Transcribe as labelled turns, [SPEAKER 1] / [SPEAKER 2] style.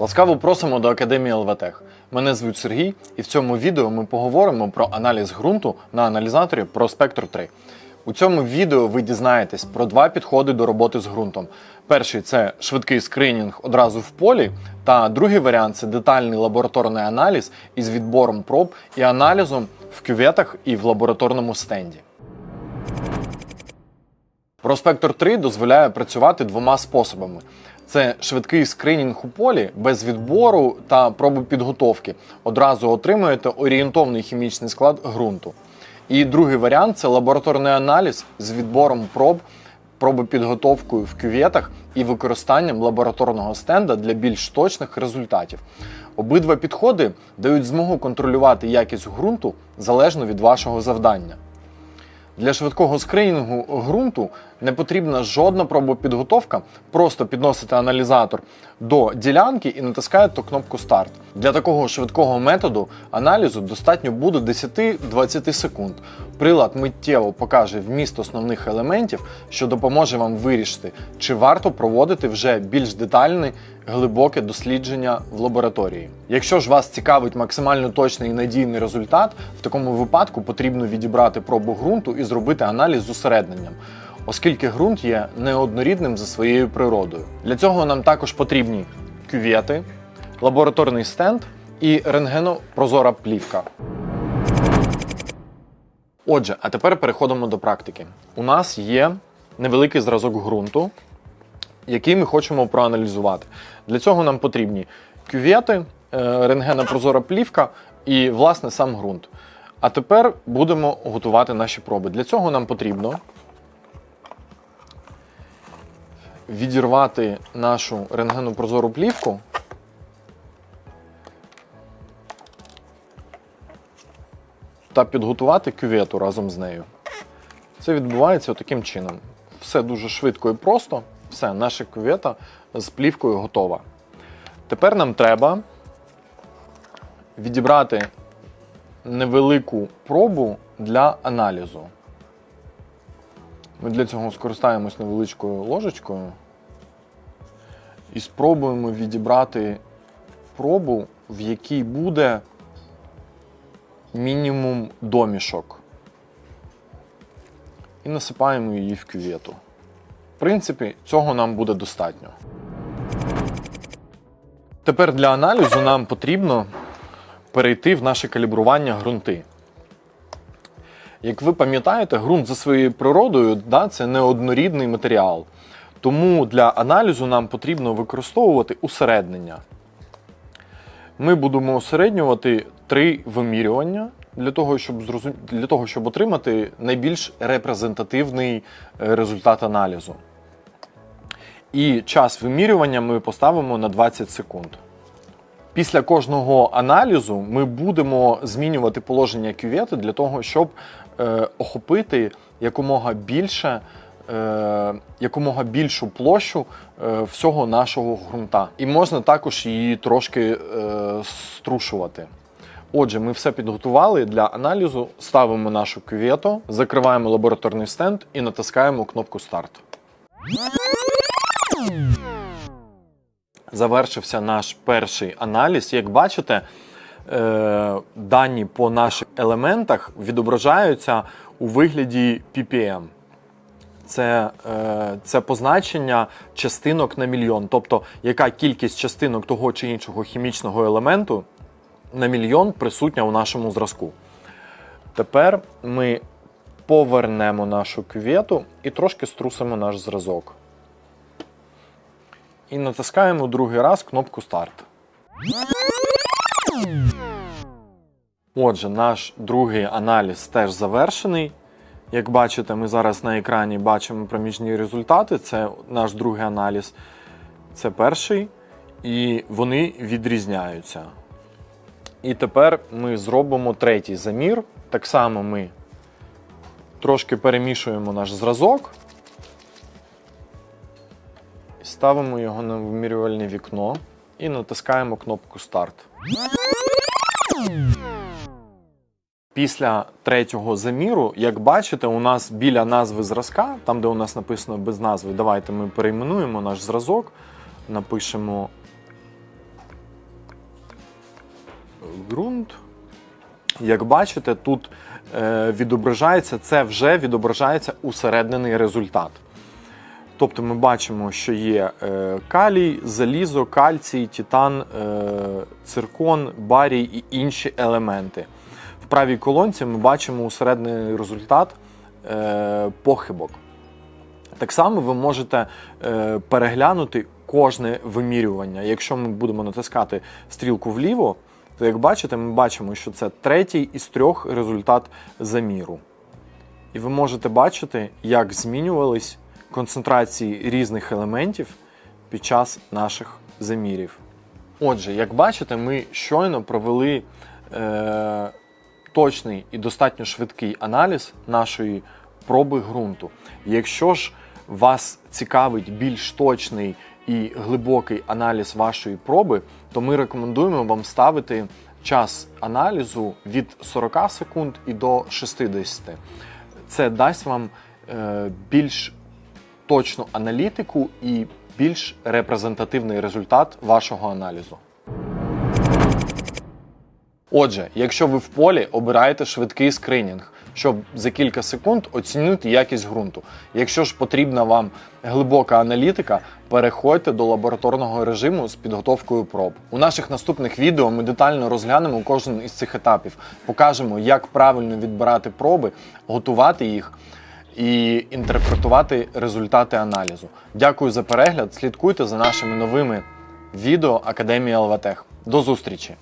[SPEAKER 1] Ласкаво просимо до Академії ЛВТЕХ. Мене звуть Сергій, і в цьому відео ми поговоримо про аналіз ґрунту на аналізаторі ProSpector 3. У цьому відео ви дізнаєтесь про два підходи до роботи з ґрунтом. Перший це швидкий скринінг одразу в полі, та другий варіант це детальний лабораторний аналіз із відбором проб і аналізом в кюветах і в лабораторному стенді. Проспектор 3 дозволяє працювати двома способами: це швидкий скринінг у полі без відбору та проби підготовки. Одразу отримуєте орієнтовний хімічний склад ґрунту. І другий варіант це лабораторний аналіз з відбором проб, проби підготовкою в кюветах і використанням лабораторного стенда для більш точних результатів. Обидва підходи дають змогу контролювати якість ґрунту залежно від вашого завдання. Для швидкого скринінгу ґрунту не потрібна жодна пробопідготовка, просто підносите аналізатор до ділянки і натискаєте кнопку Старт. Для такого швидкого методу аналізу достатньо буде 10-20 секунд. Прилад миттєво покаже вміст основних елементів, що допоможе вам вирішити, чи варто проводити вже більш детальне глибоке дослідження в лабораторії. Якщо ж вас цікавить максимально точний і надійний результат, в такому випадку потрібно відібрати пробу ґрунту і зробити аналіз з усередненням. Оскільки ґрунт є неоднорідним за своєю природою. Для цього нам також потрібні кювети, лабораторний стенд і рентгенопрозора плівка. Отже, а тепер переходимо до практики. У нас є невеликий зразок ґрунту, який ми хочемо проаналізувати. Для цього нам потрібні кювети, е, рентгенопрозора плівка і, власне, сам ґрунт. А тепер будемо готувати наші проби. Для цього нам потрібно відірвати нашу рентгенопрозору плівку. Та підготувати кювету разом з нею. Це відбувається таким чином. Все дуже швидко і просто. Все, наша кювета з плівкою готова. Тепер нам треба відібрати невелику пробу для аналізу. Ми для цього скористаємось невеличкою ложечкою і спробуємо відібрати пробу, в якій буде мінімум домішок. І насипаємо її в кювету. В принципі, цього нам буде достатньо. Тепер для аналізу нам потрібно перейти в наше калібрування ґрунти. Як ви пам'ятаєте, ґрунт за своєю природою да, це неоднорідний матеріал. Тому для аналізу нам потрібно використовувати усереднення. Ми будемо усереднювати три вимірювання для того, щоб зрозум... для того, щоб отримати найбільш репрезентативний е, результат аналізу. І час вимірювання ми поставимо на 20 секунд. Після кожного аналізу ми будемо змінювати положення кювети для того, щоб е, охопити якомога більше, е, якомога більшу площу е, всього нашого ґрунта. І можна також її трошки е, струшувати. Отже, ми все підготували для аналізу, ставимо нашу кювету, закриваємо лабораторний стенд і натискаємо кнопку Старт. Завершився наш перший аналіз. Як бачите, е, дані по наших елементах відображаються у вигляді ppm. Це, е, це позначення частинок на мільйон, тобто яка кількість частинок того чи іншого хімічного елементу на мільйон присутня у нашому зразку. Тепер ми повернемо нашу кювету і трошки струсимо наш зразок. І натискаємо другий раз кнопку Старт. Отже, наш другий аналіз теж завершений. Як бачите, ми зараз на екрані бачимо проміжні результати. Це наш другий аналіз. Це перший. І вони відрізняються. І тепер ми зробимо третій замір. Так само ми трошки перемішуємо наш зразок. Ставимо його на вимірювальне вікно і натискаємо кнопку Старт. Після третього заміру, як бачите, у нас біля назви зразка, там де у нас написано без назви, давайте ми перейменуємо наш зразок, напишемо ґрунт. Як бачите, тут е, відображається, це вже відображається усереднений результат. Тобто ми бачимо, що є е, калій, залізо, кальцій, титан, е, циркон, барій і інші елементи. Правій колонці ми бачимо усереднений результат е, похибок. Так само ви можете е, переглянути кожне вимірювання. Якщо ми будемо натискати стрілку вліво, то як бачите, ми бачимо, що це третій із трьох результат заміру. І ви можете бачити, як змінювались концентрації різних елементів під час наших замірів. Отже, як бачите, ми щойно провели е, точний і достатньо швидкий аналіз нашої проби ґрунту. Якщо ж вас цікавить більш точний і глибокий аналіз вашої проби, то ми рекомендуємо вам ставити час аналізу від 40 секунд і до 60. Це дасть вам е, більш точну аналітику і більш репрезентативний результат вашого аналізу. Отже, якщо ви в полі обираєте швидкий скринінг, щоб за кілька секунд оцінити якість ґрунту. Якщо ж потрібна вам глибока аналітика, переходьте до лабораторного режиму з підготовкою проб. У наших наступних відео ми детально розглянемо кожен із цих етапів, покажемо, як правильно відбирати проби, готувати їх і інтерпретувати результати аналізу. Дякую за перегляд. Слідкуйте за нашими новими відео Академії ЛВТЕХ. До зустрічі!